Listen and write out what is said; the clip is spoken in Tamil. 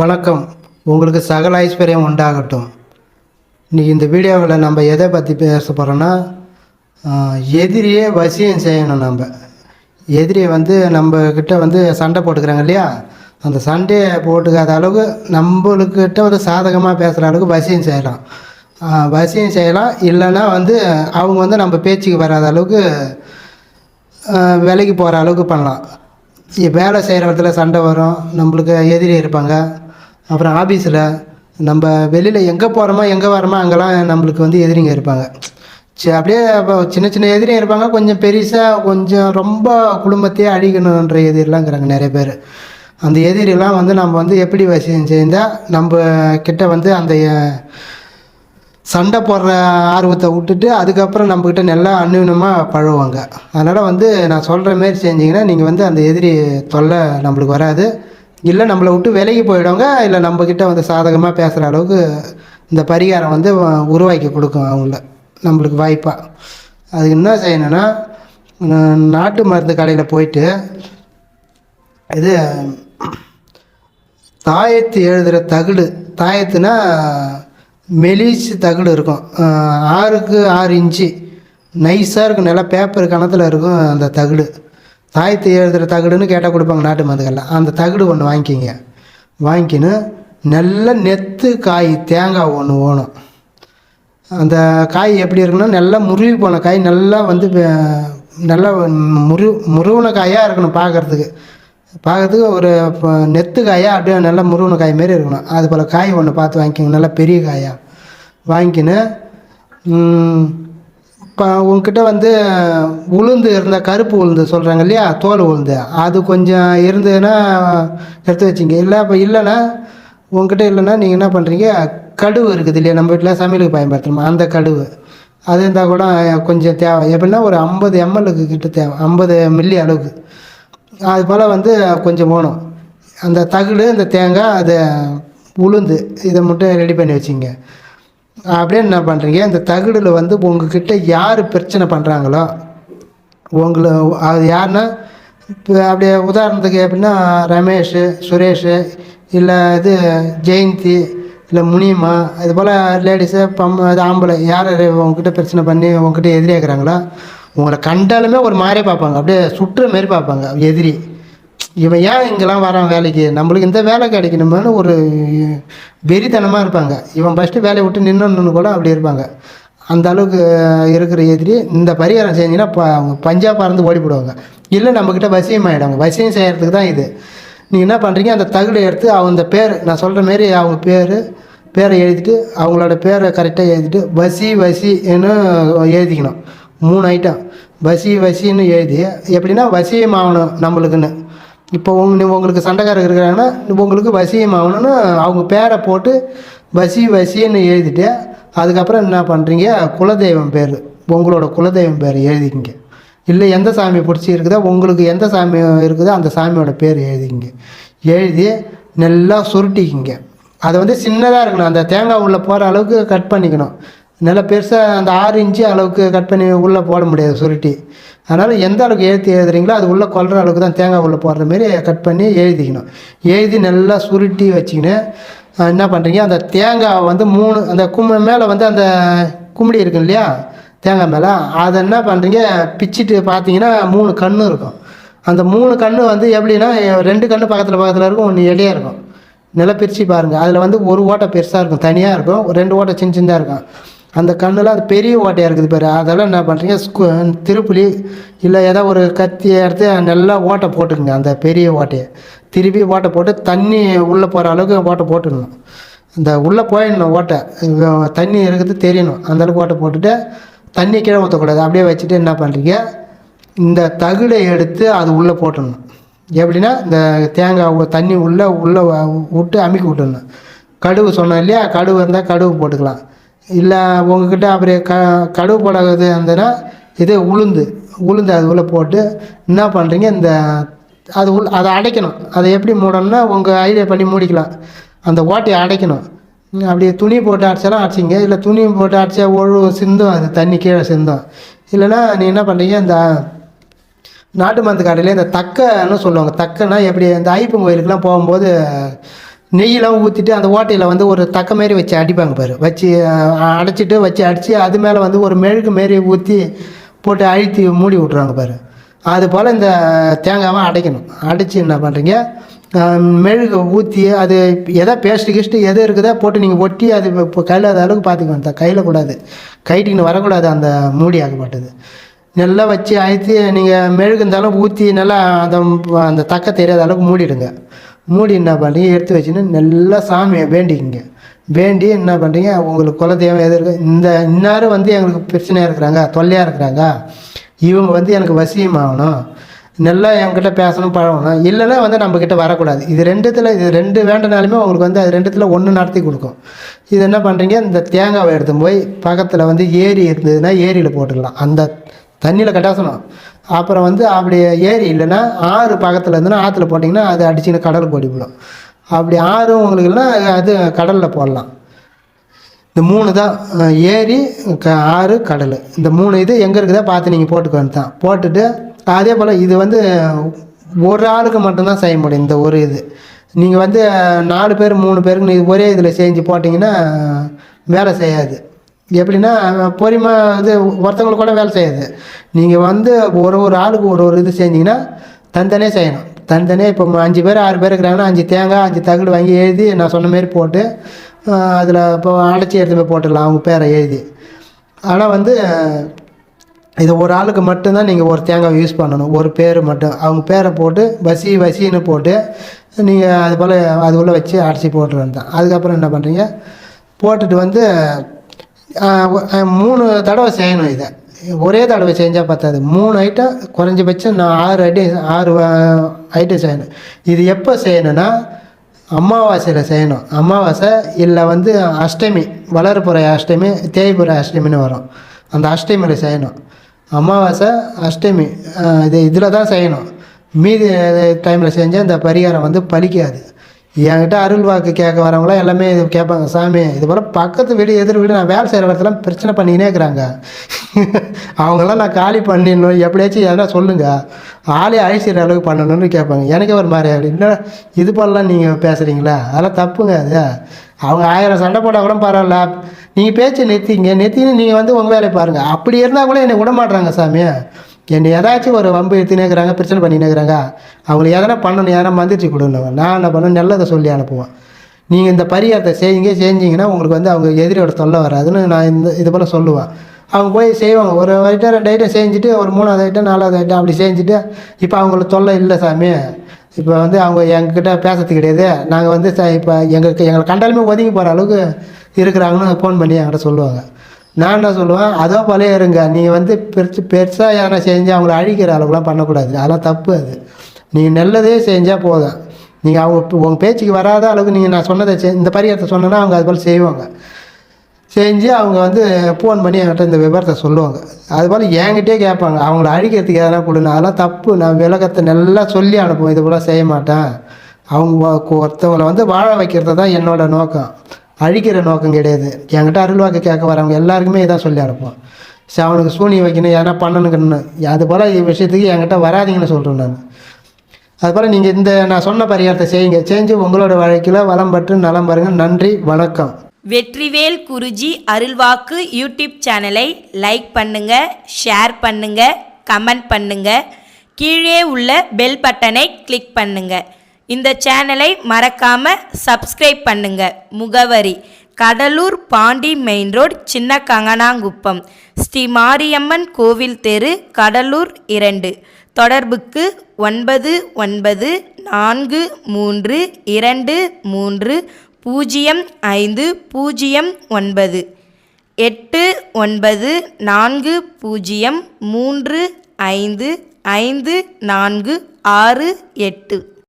வணக்கம். உங்களுக்கு சகல ஐஸ்வர்யம் உண்டாகட்டும். இன்றைக்கி இந்த வீடியோவில் நம்ம எதை பற்றி பேச போகிறோன்னா எதிரியே வசியம் செய்யணும் நம்ம. எதிரியை வந்து நம்மக்கிட்ட வந்து சண்டை போட்டுக்கிறாங்க இல்லையா? அந்த சண்டையை போட்டுக்காத அளவுக்கு நம்மளுக்கிட்ட வந்து சாதகமாக பேசுகிற அளவுக்கு வசியம் செய்யலாம். வசியம் செய்யலாம். இல்லைன்னா வந்து அவங்க வந்து நம்ம பேச்சுக்கு வராத அளவுக்கு விலைக்கு போகிற அளவுக்கு பண்ணலாம். வேலை செய்கிற இடத்துல சண்டை வரும். நம்மளுக்கு எதிரி இருப்பாங்க. அப்புறம் ஆஃபீஸில் நம்ம வெளியில் எங்கே போகிறோமோ எங்கே வரோமோ அங்கெல்லாம் நம்மளுக்கு வந்து எதிரிங்க இருப்பாங்க. சரி அப்படியே அப்போ சின்ன சின்ன எதிரியும் இருப்பாங்க. கொஞ்சம் பெருசாக கொஞ்சம் ரொம்ப குடும்பத்தையே அழிக்கணுன்ற எதிரிலாங்கிறாங்க நிறைய பேர். அந்த எதிரிலாம் வந்து நம்ம வந்து எப்படி வசியம் செஞ்சால் நம்ம கிட்ட வந்து அந்த சண்டை போடுற ஆர்வத்தை விட்டுட்டு அதுக்கப்புறம் நம்மக்கிட்ட நல்லா அன்னுனமாக பழகுவாங்க. அதனால் வந்து நான் சொல்கிற மாரி செஞ்சிங்கன்னா நீங்கள் வந்து அந்த எதிரி தொல்லை நம்மளுக்கு வராது. இல்லை நம்மளை விட்டு விலகி போயிடுவாங்க. இல்லை நம்மக்கிட்ட வந்து சாதகமாக பேசுகிற அளவுக்கு இந்த பரிகாரம் வந்து உருவாக்கி கொடுக்கும் அவங்கள. நம்மளுக்கு வாய்ப்பாக அது என்ன செய்யணும்னா நாட்டு மருந்து கடையில் போயிட்டு இது தாயத்து எழுதுகிற தகுடு தாயத்துனா மெலிச்சு தகடு இருக்கும். ஆறுக்கு ஆறு இன்ச்சு. நைஸாக இருக்கும். நல்லா பேப்பர் கணத்தில் இருக்கும் அந்த தகடு. தாயத்தை எழுதுகிற தகடுன்னு கேட்டால் கொடுப்பாங்க நாட்டு மருந்துகளில். அந்த தகடு ஒன்று வாங்கிக்கிங்க. வாங்கிக்கின்னு நல்ல நெத்து காய் தேங்காய் ஒன்று ஓணும். அந்த காய் எப்படி இருக்குன்னா நல்லா முருவி போன காய் நல்லா வந்து நல்லா முரு முருவன காயாக இருக்கணும் பார்க்கறதுக்கு பார்க்கறதுக்கு ஒரு நெத்து காயாக அப்படியே நல்லா முருவன காய் மாரி இருக்கணும். அது போல் காய் ஒன்று பார்த்து வாங்கிக்கோங்க நல்லா பெரிய காயாக வாங்கிக்கின்னு இப்போ உங்ககிட்ட வந்து உளுந்து இருந்த கருப்பு உளுந்து சொல்கிறாங்க இல்லையா? தோல் உளுந்து. அது கொஞ்சம் இருந்ததுன்னா எடுத்து வச்சிங்க. இல்லை இப்போ இல்லைன்னா உங்ககிட்ட இல்லைன்னா நீங்கள் என்ன பண்ணுறீங்க கடுவு இருக்குது இல்லையா? நம்ம வீட்டில் சமையலுக்கு பயன்படுத்துகிறோமா அந்த கடுவு அது இருந்தால் கூட கொஞ்சம் தேவை. எப்படின்னா ஒரு ஐம்பது எம்எல்க்கு கிட்ட தேவை. ஐம்பது மில்லி அளவுக்கு. அது போல் வந்து கொஞ்சம் போகணும் அந்த தகுடு இந்த தேங்காய் அது உளுந்து இதை மட்டும் ரெடி பண்ணி வச்சிங்க. அப்படியே என்ன பண்ணுறீங்க இந்த தகுடில் வந்து உங்ககிட்ட யார் பிரச்சனை பண்ணுறாங்களோ உங்களை அது யாருன்னா இப்போ அப்படியே உதாரணத்துக்கு எப்படின்னா ரமேஷ் சுரேஷ் இல்லை இது ஜெயந்தி இல்லை முனியம்மா இது போல் லேடிஸு பம் இது ஆம்பளை யார் உங்ககிட்ட பிரச்சனை பண்ணி உங்ககிட்ட எதிரியாக்குறாங்களோ உங்களை கண்டாலுமே ஒரு மாதிரியே பார்ப்பாங்க. அப்படியே சுற்றுற மாரி பார்ப்பாங்க. எதிரி. இவன் ஏன் இங்கெல்லாம் வரான் வேலைக்கு? நம்மளுக்கு இந்த வேலை கிடைக்கணுமான்னு ஒரு வெறித்தனமாக இருப்பாங்க. இவன் ஃபஸ்ட்டு வேலையை விட்டு நின்றுன்னு கூட அப்படி இருப்பாங்க. அந்த அளவுக்கு இருக்கிற எதிரி இந்த பரிகாரம் செஞ்சீங்கன்னா ப அவங்க பஞ்சாப் பறந்து ஓடி போடுவாங்க. இல்லை நம்மக்கிட்ட வசியம் ஆகிடுவாங்க வசியம் செய்கிறதுக்கு தான் இது. நீங்கள் என்ன பண்ணுறீங்க அந்த தகுடை எடுத்து அவங்க பேர் நான் சொல்கிற மாரி அவங்க பேர் பேரை எழுதிட்டு அவங்களோட பேரை கரெக்டாக எழுதிட்டு வசி வசின்னு எழுதிக்கணும். மூணு ஐட்டம் வசி வசின்னு எழுதி எப்படின்னா வசியம் ஆகணும் நம்மளுக்குன்னு. இப்போ உங்க உங்களுக்கு சண்டைக்காரர் இருக்கிறாங்கன்னா உங்களுக்கு வசியம் ஆகணும்னு அவங்க பேரை போட்டு வசி வசின்னு எழுதிட்டு அதுக்கப்புறம் என்ன பண்ணுறீங்க குலதெய்வம் பேர். உங்களோட குலதெய்வம் பேர் எழுதிக்கிங்க. இல்லை எந்த சாமி பிடிச்சி இருக்குதோ உங்களுக்கு எந்த சாமி இருக்குதோ அந்த சாமியோட பேர் எழுதிங்க எழுதி நல்லா சுருட்டிக்கிங்க. அதை வந்து சின்னதாக இருக்கணும். அந்த தேங்காய் உள்ளே போகிற அளவுக்கு கட் பண்ணிக்கணும். நல்லா பெருசாக அந்த ஆறு இன்ச்சு அளவுக்கு கட் பண்ணி உள்ளே போட முடியாது சுருட்டி. அதனால் எந்த அளவுக்கு எழுதி எழுதுறீங்களோ அது உள்ளே கொல்ற அளவுக்கு தான் தேங்காய் உள்ளே போடுற மாரி கட் பண்ணி எழுதிக்கணும். எழுதி நல்லா சுருட்டி வச்சுக்கின்னு என்ன பண்ணுறீங்க அந்த தேங்காய் வந்து மூணு அந்த கும்ம மேலே வந்து அந்த கும்படி இருக்கும் இல்லையா தேங்காய் மேலே அதை என்ன பண்ணுறீங்க பிச்சுட்டு பார்த்தீங்கன்னா மூணு கண்ணு இருக்கும். அந்த மூணு கண்ணு வந்து எப்படின்னா ரெண்டு கண்ணு பக்கத்தில் பக்கத்தில் இருக்கும் ஒன்று எடையாக இருக்கும். நல்லா பிரித்து பாருங்கள் அதில் வந்து ஒரு ஓட்டை பெருசாக இருக்கும் தனியாக இருக்கும் ரெண்டு ஓட்டை சின்ன சின்னதாக இருக்கும். அந்த கண்ணில் அது பெரிய ஓட்டையாக இருக்குது பாரு. அதெல்லாம் என்ன பண்ணுறீங்க ஸ்கூ திருப்புலி இல்லை ஏதோ ஒரு கத்தி எடுத்து நல்லா ஓட்டை போட்டுக்குங்க. அந்த பெரிய ஓட்டையை. திருப்பி ஓட்டை போட்டு தண்ணி உள்ளே போகிற அளவுக்கு ஓட்டை போட்டுடணும் இந்த உள்ளே போயிடணும் ஓட்டை. தண்ணி இருக்குது தெரியணும். அந்தளவுக்கு ஓட்டை போட்டுட்டு தண்ணி கீழே ஊற்றக்கூடாது அப்படியே வச்சுட்டு என்ன பண்ணுறீங்க இந்த தகுடை எடுத்து அது உள்ளே போட்டுடணும். எப்படின்னா இந்த தேங்காய் தண்ணி உள்ளே உள்ளே விட்டு அமுக்கி விட்டுடணும். கடுகு சொன்னோம் இல்லையா? கடுகு இருந்தால் கடுகு போட்டுக்கலாம். இல்லை உங்ககிட்ட அப்படியே க கடுகு படகுது இருந்ததுன்னா இது உளுந்து உளுந்து அது உள்ளே போட்டு என்ன பண்ணுறீங்க இந்த அது உள் அதை அடைக்கணும். அதை எப்படி மூடணும்னா உங்கள் ஐடியா பண்ணி மூடிக்கலாம். அந்த ஓட்டையை அடைக்கணும். அப்படி துணி போட்டு அடிச்சாலும் அடிச்சிங்க. இல்லை துணி போட்டு அடிச்சா ஒழு சிந்தும் அது தண்ணி கீழே சிந்தும். இல்லைன்னா நீ என்ன பண்ணுறீங்க இந்த நாட்டு மருந்து கடையில் இந்த தக்கன்னு சொல்லுவாங்க. தக்கன்னா எப்படி இந்த ஐப்பன் கோயிலுக்குலாம் போகும்போது நெய்யெலாம் ஊற்றிட்டு அந்த ஓட்டையில் வந்து ஒரு தக்க மாரி வச்சு அடிப்பாங்க பாரு. வச்சு அடைச்சிட்டு வச்சு அடித்து அது மேலே வந்து ஒரு மெழுகு மாரி ஊற்றி போட்டு அழுத்தி மூடி விட்ருவாங்க பாரு. அது போல் இந்த தேங்காவை அடைக்கணும். அடைச்சி என்ன பண்ணுறீங்க மெழுகு ஊற்றி அது எதா பேஸ்ட்டு கிஸ்ட்டு எது இருக்குதோ போட்டு நீங்கள் ஒட்டி அது இப்போ கையில் அது அளவுக்கு பார்த்துக்கணும் கையில் கூடாது. கைட்டின்னு வரக்கூடாது அந்த மூடி ஆகப்பட்டது நல்லா வச்சு அழுத்தி நீங்கள் மெழுகு இருந்தாலும் ஊற்றி நல்லா அந்த அந்த தக்க தெரியாத அளவுக்கு மூடிடுங்க. மூடி என்ன பண்ணுறீங்க எடுத்து வச்சுன்னு நல்லா சாமியை வேண்டிக்கிங்க. வேண்டி என்ன பண்ணுறீங்க உங்களுக்கு குலதெய்வம் எது இருக்கு? இந்த இன்னாரும் வந்து எங்களுக்கு பிரச்சனையாக இருக்கிறாங்க தொல்லையாக இருக்கிறாங்க. இவங்க வந்து எனக்கு வசியம் ஆகணும் நல்லா என்கிட்ட பேசணும் பழகணும். இல்லைன்னா வந்து நம்மக்கிட்ட வரக்கூடாது. இது ரெண்டுத்தில் இது ரெண்டு வேண்டனாலுமே உங்களுக்கு வந்து அது ரெண்டுத்தில் ஒன்று நடத்தி கொடுக்கும். இது என்ன பண்ணுறீங்க இந்த தேங்காவை எடுத்து போய் பக்கத்தில் வந்து ஏரி இருந்ததுன்னா ஏரியில் போட்டுக்கலாம். அந்த தண்ணியில் கட்டாசணும் அப்புறம் வந்து அப்படி ஏரி இல்லைன்னா ஆறு பக்கத்தில் இருந்துன்னா ஆற்றுல போட்டிங்கன்னா அது அடிச்சுன்னு கடலுக்கு ஓடிவிடும் அப்படி ஆறும் உங்களுக்கு இல்லைன்னா அது கடலில் போடலாம். இந்த மூணு தான் ஏரி க ஆறு கடல். இந்த மூணு இது எங்கே இருக்குதோ பார்த்து நீங்கள் போட்டுக்க தான் போட்டுட்டு அதே போல் இது வந்து ஒரு ஆளுக்கு மட்டும்தான் செய்ய முடியும் இந்த ஒரு இது. நீங்கள் வந்து நாலு பேர் மூணு பேருக்கு ஒரே இதில் செஞ்சு போட்டிங்கன்னா வேலை செய்யாது. எப்படின்னா பொறிமா இது ஒருத்தவங்களுக்கு கூட வேலை செய்யாது. நீங்கள் வந்து ஒரு ஒரு ஆளுக்கு ஒரு ஒரு இது செஞ்சீங்கன்னா தனித்தனியாக செய்யணும். தனித்தனியாக இப்போ அஞ்சு பேர் ஆறு பேர் இருக்கிறாங்கன்னா அஞ்சு தேங்காய் அஞ்சு தகடு வாங்கி எழுதி நான் சொன்ன மாரி போட்டு அதில் இப்போ அடைச்சி எடுத்து போய் போட்டுடலாம் அவங்க பேரை எழுதி. ஆனால் வந்து இது ஒரு ஆளுக்கு மட்டும்தான் நீங்கள் ஒரு தேங்காய் யூஸ் பண்ணணும். ஒரு பேர் மட்டும். அவங்க பேரை போட்டு வசி வசின்னு போட்டு நீங்கள் அது போல் அது உள்ளே வச்சு அடைச்சி போட்டு அதுக்கப்புறம் என்ன பண்ணுறீங்க போட்டுட்டு வந்து மூணு தடவை செய்யணும் இதை. ஒரே தடவை செஞ்சால் பத்தாது. மூணு ஐட்டம் குறைஞ்சபட்சம் நான் ஆறு ஐட்டம் ஆறு ஐட்டம் செய்யணும். இது எப்போ செய்யணும்னா அமாவாசையில் செய்யணும். அமாவாசை இல்லை வந்து அஷ்டமி வளர்புற அஷ்டமி தேய்புற அஷ்டமின்னு வரும். அந்த அஷ்டமியில் செய்யணும். அமாவாசை அஷ்டமி இது இதில் தான் செய்யணும். மீதி டைமில் செஞ்சால் இந்த பரிகாரம் வந்து பலிக்காது. என்கிட்ட அருள் வாக்கு கேட்க வரவங்களாம் எல்லாமே இது கேட்பாங்க சாமி இது போல் பக்கத்து வீடு எதிர் வீடு நான் வேலை செய்கிற இடத்துல பிரச்சனை பண்ணினே இருக்கிறாங்க. அவங்களாம் நான் காலி பண்ணிடணும் எப்படியாச்சும் எதனா சொல்லுங்கள் ஆளே அழிச்சிடுற அளவுக்கு பண்ணணும்னு கேட்பாங்க. எனக்கே ஒரு மாதிரி ஆகிடும் என்ன இது போலலாம் நீங்கள் பேசுகிறீங்களா அதெல்லாம் தப்புங்க அது. அவங்க ஆயிரம் சண்டை போட்டால் கூட பரவாயில்ல. நீங்கள் பேச்சு நிறுத்திங்க. நிறுத்தின்னு நீங்கள் வந்து உங்கள் வேலையை பாருங்கள் அப்படி இருந்தால் கூட என்னை விட மாட்டுறாங்க சாமி. என்னை ஏதாச்சும் ஒரு வம்பு எடுத்துனேக்கிறாங்க பிரச்சனை பண்ணினே இருக்கிறாங்க எதனா பண்ணணும் எதனா மந்திரிச்சு கொடுங்க நான் என்ன பண்ணுவேன் நல்லதை சொல்லி அனுப்புவேன். நீங்கள் இந்த பரிகாரத்தை செய்யுங்க செஞ்சீங்கன்னா உங்களுக்கு வந்து அவங்க எதிரியோட தொல்லை வராதுன்னு நான் இந்த இது போல் சொல்லுவேன். அவங்க போய் செய்வாங்க. ஒரு ஐட்டம் ரெண்டு ஐட்டம் செஞ்சுட்டு ஒரு மூணாவது ஐட்டம் நாலாவது ஐட்டம் அப்படி செஞ்சுட்டு இப்போ அவங்களுக்கு தொல்லை இல்லை சாமி. இப்போ வந்து அவங்க எங்ககிட்ட பேசுறது கிடையாது. நாங்கள் வந்து ச- இப்போ எங்களுக்கு எங்களை கண்டாலுமே ஒதுங்கி போகிற அளவுக்கு இருக்கிறாங்கன்னு ஃபோன் பண்ணி என்கிட்ட சொல்லுவாங்க. நான் என்ன சொல்லுவேன்? அதோ போல இருங்க நீங்கள் வந்து பெருசு பெருசாக யாரை செஞ்சு அவங்கள அழிக்கிற அளவுக்குலாம் பண்ணக்கூடாது. அதெல்லாம் தப்பு அது. நீங்கள் நல்லதே செஞ்சால் போதும். நீங்கள் அவங்க உங்கள் பேச்சுக்கு வராத அளவுக்கு நீங்கள் நான் சொன்னதை செ இந்த பரிகாரத்தை சொன்னேன்னா அவங்க அது போல் செய்வாங்க. செஞ்சு அவங்க வந்து ஃபோன் பண்ணி என்கிட்ட இந்த விவரத்தை சொல்லுவாங்க. அதுபோல் என்கிட்டே கேட்பாங்க. அவங்கள அழிக்கிறதுக்கு எதனா கொடுங்க அதெல்லாம் தப்பு. நான் விளக்கத்தை நல்லா சொல்லி அனுப்புவேன். இது போல் செய்ய மாட்டேன். அவங்க ஒருத்தவங்களை வந்து வாழ வைக்கிறது தான் என்னோட நோக்கம். அழிக்கிற நோக்கம் கிடையாது. என்கிட்ட அருள்வாக்கு கேட்க வரவங்க எல்லாருக்குமே இதான் சொல்லி அனுப்போம் சரி அவனுக்கு சூனியம் வைக்கணும் எதனா பண்ணணுங்கன்னு. அது போல் விஷயத்துக்கு என்கிட்ட வராதீங்கன்னு சொல்கிறேன் நான். அதுபோல் நீங்கள் இந்த நான் சொன்ன பரிகாரத்தை செய்யுங்க. செஞ்சு உங்களோட வாழ்க்கையில் வளம் பற்று நலம் பாருங்கள் நன்றி வணக்கம். வெற்றிவேல் குருஜி அருள்வாக்கு யூடியூப் சேனலை லைக் பண்ணுங்க ஷேர் பண்ணுங்க கமெண்ட் பண்ணுங்க. கீழே உள்ள பெல் பட்டனை கிளிக் பண்ணுங்கள் இந்த சேனலை மறக்காம சப்ஸ்கிரைப் பண்ணுங்க. முகவரி கடலூர் பாண்டி மெயின் ரோட் சின்ன கங்கனாங்குப்பம் ஸ்ரீ மாரியம்மன் கோவில் தெரு கடலூர் இரண்டு. தொடர்புக்கு ஒன்பது ஒன்பது நான்கு மூன்று இரண்டு மூன்று பூஜ்ஜியம் ஐந்து பூஜ்ஜியம் ஒன்பது. எட்டு ஒன்பது நான்கு பூஜ்ஜியம் மூன்று ஐந்து ஐந்து நான்கு ஆறு எட்டு.